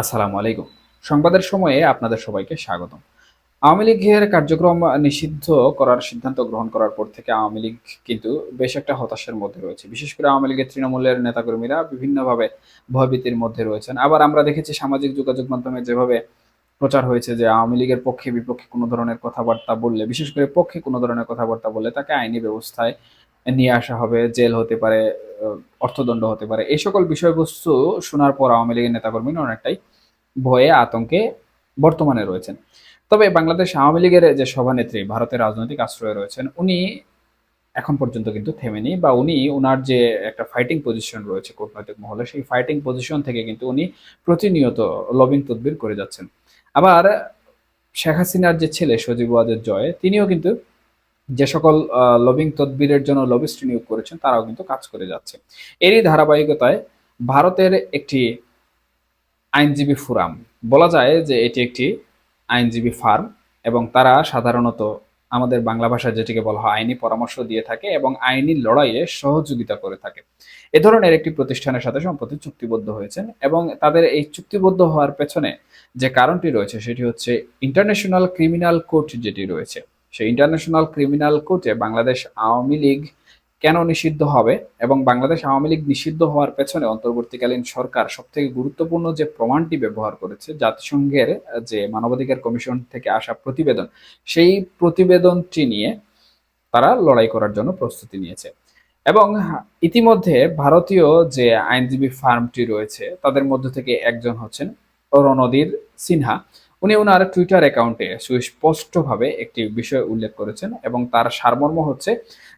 আসসালামু আলাইকুম। সংবাদের সময়ে আপনাদের সবাইকে স্বাগতম। আওয়ামী লীগের কার্যক্রম নিষিদ্ধ করার সিদ্ধান্ত গ্রহণ করার পর থেকে আওয়ামী লীগ কিন্তু বেশ একটা হতাশার মধ্যে রয়েছে। বিশেষ করে আওয়ামী লীগের তৃণমূলের নেতাকর্মীরা বিভিন্নভাবে ভয়ভীতির মধ্যে রয়েছেন। আবার আমরা দেখেছি সামাজিক যোগাযোগ মাধ্যমে যেভাবে প্রচার হয়েছে যে আওয়ামী লীগের পক্ষে বিপক্ষে কোনো ধরনের কথাবার্তা বললে, বিশেষ করে পক্ষে কোনো ধরনের কথাবার্তা বললে তাকে আইনি ব্যবস্থায় নিয়ে আসা হবে, জেল হতে পারে, অর্থদণ্ড হতে পারে। এই সকল বিষয়বস্তু শোনার পর আওয়ামী লীগের নেতাকর্মীরা অনেকটাই ভয়ে আতঙ্কে বর্তমানে রয়েছেন। তবে বাংলাদেশ আওয়ামী লীগের যে সভানেত্রী, ভারতের রাজনৈতিক আশ্রয়ে রয়েছেন, উনি এখন পর্যন্ত কিন্তু থেমেনি বা উনি ওনার যে একটা ফাইটিং পজিশন রয়েছে কূটনৈতিক মহলে, সেই ফাইটিং পজিশন থেকে কিন্তু উনি প্রতিনিয়ত লবিং তদবির করে যাচ্ছেন। আবার শেখ হাসিনার যে ছেলে সজীব ওয়াজের জয়, তিনিও কিন্তু যে সকল লবিং তদবিরের জন্য লবিস্ট নিয়োগ করেছেন, তারাও কিন্তু কাজ করে যাচ্ছে। এরই ধারাবাহিকতায় ভারতের একটি আইনজীবী ফোরাম। বলা যায় যে এটি একটি আইনজীবী ফার্ম এবং তারা সাধারণত আমাদের বাংলা ভাষায় যেটিকে বলা হয় আইনি পরামর্শ দিয়ে থাকে এবং আইনি লড়াইয়ে সহযোগিতা করে থাকে। এ ধরনের একটি প্রতিষ্ঠানের সাথে সম্প্রতি চুক্তিবদ্ধ হয়েছেন এবং তাদের এই চুক্তিবদ্ধ হওয়ার পেছনে যে কারণটি রয়েছে সেটি হচ্ছে ইন্টারন্যাশনাল ক্রিমিনাল কোর্ট যেটি রয়েছে। সেই ইন্টারন্যাশনাল ক্রিমিনাল কোর্টে বাংলাদেশ আওয়ামী লীগ কেন নিষিদ্ধ হবে এবং বাংলাদেশ আওয়ামী লীগ নিষিদ্ধ হওয়ার পেছনে অন্তর্বর্তীকালীন সরকার সবথেকে গুরুত্বপূর্ণ যে প্রমাণটি ব্যবহার করেছে, জাতিসংঘের যে মানবাধিকার কমিশন থেকে আসা প্রতিবেদন, সেই প্রতিবেদনটি নিয়ে তারা লড়াই করার জন্য প্রস্তুতি নিয়েছে। এবং ইতিমধ্যে ভারতীয় যে আইনজীবী ফার্মটি রয়েছে, তাদের মধ্য থেকে একজন হচ্ছেন রণদীর সিনহা। উনি ওনার টুইটার অ্যাকাউন্টে সুস্পষ্টভাবে একটি বিষয় উল্লেখ করেছেন এবং তার সারমর্ম হচ্ছে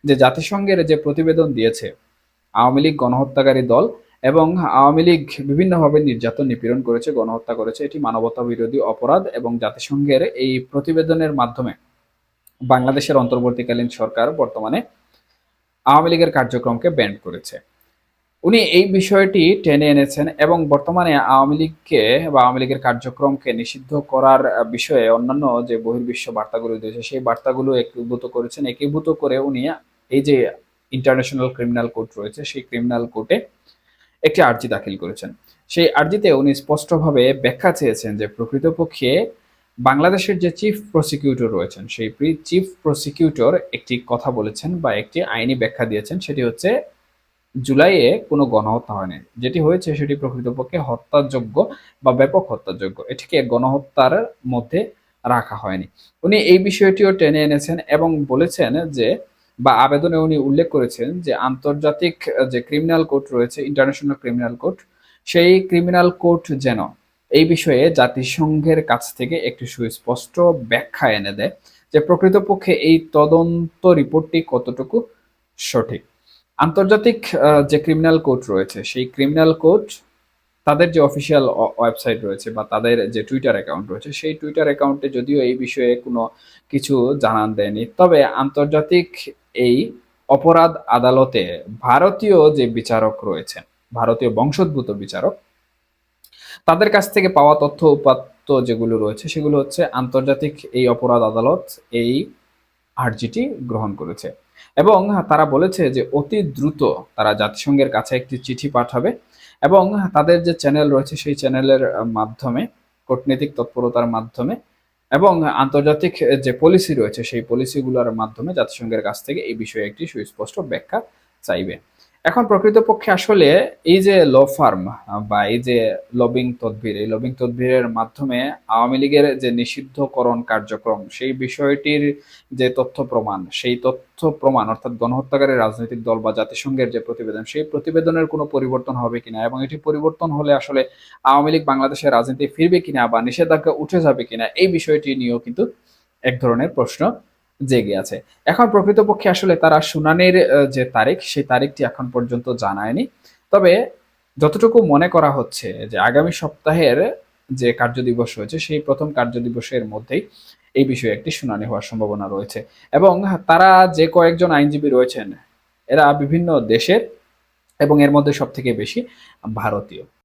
যে জাতিসংঘের যে প্রতিবেদন দিয়েছে, আওয়ামী লীগ গণহত্যাকারী দল এবং আওয়ামী লীগ বিভিন্নভাবে নির্যাতন নিপীড়ন করেছে, গণহত্যা করেছে, এটি মানবতা বিরোধী অপরাধ এবং জাতিসংঘের এই প্রতিবেদনের মাধ্যমে বাংলাদেশের অন্তর্বর্তীকালীন সরকার বর্তমানে আওয়ামী লীগের কার্যক্রমকে ব্যান্ড করেছে। উনি এই বিষয়টি টেনে এনেছেন এবং বর্তমানে আওয়ামী লীগকে বা আওয়ামী লীগের কার্যক্রমকে নিষিদ্ধ করার বিষয়ে অন্যান্য যে বহির্বিশ্ব বার্তাগুলো দিয়েছে, সেই বার্তাগুলো একীভূত করেছেন। একীভূত করে উনি এই যে ইন্টারন্যাশনাল ক্রিমিনাল কোর্ট রয়েছে, সেই ক্রিমিনাল কোর্টে একটি আর্জি দাখিল করেছেন। সেই আর্জিতে উনি স্পষ্টভাবে ব্যাখ্যা চেয়েছেন যে প্রকৃতপক্ষে বাংলাদেশের যে চিফ প্রসিকিউটর রয়েছেন, সেই চিফ প্রসিকিউটর একটি কথা বলেছেন বা একটি আইনি ব্যাখ্যা দিয়েছেন, সেটি হচ্ছে জুলাইয়ে কোনো গণহত্যা হয়নি। যেটি হয়েছে সেটি প্রকৃতপক্ষে হত্যাযোগ্য বা ব্যাপক হত্যাযোগ্য। এটিকে গণহত্যার মধ্যে রাখা হয়নি। উনি এই বিষয়টিও টেনে এনেছেন এবং বলেছেন যে বা আবেদনে উনি উল্লেখ করেছেন যে আন্তর্জাতিক যে ক্রিমিনাল কোর্ট রয়েছে, ইন্টারন্যাশনাল ক্রিমিনাল কোর্ট, সেই ক্রিমিনাল কোর্ট যেন এই বিষয়ে জাতিসংঘের কাছ থেকে একটি সুস্পষ্ট ব্যাখ্যা এনে দেয় যে প্রকৃতপক্ষে এই তদন্ত রিপোর্টটি কতটুকু সঠিক। আন্তর্জাতিক যে ক্রিমিনাল কোর্ট রয়েছে, সেই ক্রিমিনাল কোর্ট তাদের যে অফিসিয়াল ওয়েবসাইট রয়েছে বা তাদের যে টুইটার অ্যাকাউন্ট রয়েছে, সেই টুইটার অ্যাকাউন্টে যদিও এই বিষয়ে কোনো কিছু জানান দেয়নি, তবে আন্তর্জাতিক এই অপরাধ আদালতে ভারতীয় যে বিচারক রয়েছেন, ভারতীয় বংশোদ্ভূত বিচারক, তাদের কাছ থেকে পাওয়া তথ্য উপাত্ত যেগুলো রয়েছে, সেগুলো হচ্ছে আন্তর্জাতিক এই অপরাধ আদালত এই আর্জিটি গ্রহণ করেছে। এবং তারা বলেছে যে অতি দ্রুত তারা জাতিসংঘের কাছে একটি চিঠি পাঠাবে এবং তাদের যে চ্যানেল রয়েছে সেই চ্যানেলের মাধ্যমে, কূটনৈতিক তৎপরতার মাধ্যমে এবং আন্তর্জাতিক যে পলিসি রয়েছে সেই পলিসিগুলোর মাধ্যমে জাতিসংঘের কাছ থেকে এই বিষয়ে একটি সুস্পষ্ট ব্যাখ্যা চাইবে। এখন প্রকৃতপক্ষে আসলে এই যে ল ফার্ম বা এই যে লবিং তদবির, এই লবিং তদবিরের মাধ্যমে আওয়ামী লীগের যে নিষিদ্ধকরণ কার্যক্রম, সেই বিষয়টির যে তথ্য প্রমাণ, সেই তথ্য প্রমাণ, অর্থাৎ গণহত্যাকারী রাজনৈতিক দল বা জাতিসংঘের যে প্রতিবেদন, সেই প্রতিবেদনের কোনো পরিবর্তন হবে কিনা এবং এটি পরিবর্তন হলে আসলে আওয়ামী লীগ বাংলাদেশের রাজনীতি ফিরবে কিনা বা নিষেধাজ্ঞা উঠে যাবে কিনা, এই বিষয়টি নিয়েও কিন্তু এক ধরনের প্রশ্ন জেগে আছে। এখন প্রকৃতপক্ষে আসলে তারা শুনানির যে তারিখ, সেই তারিখটি এখন পর্যন্ত জানায়নি। তবে যতটুকু মনে করা হচ্ছে যে আগামী সপ্তাহের যে কার্যদিবস রয়েছে, সেই প্রথম কার্যদিবসের মধ্যেই এই বিষয়ে একটি শুনানি হওয়ার সম্ভাবনা রয়েছে। এবং তারা যে কয়েকজন আইনজীবী রয়েছেন, এরা বিভিন্ন দেশের এবং এর মধ্যে সব থেকে বেশি ভারতীয়।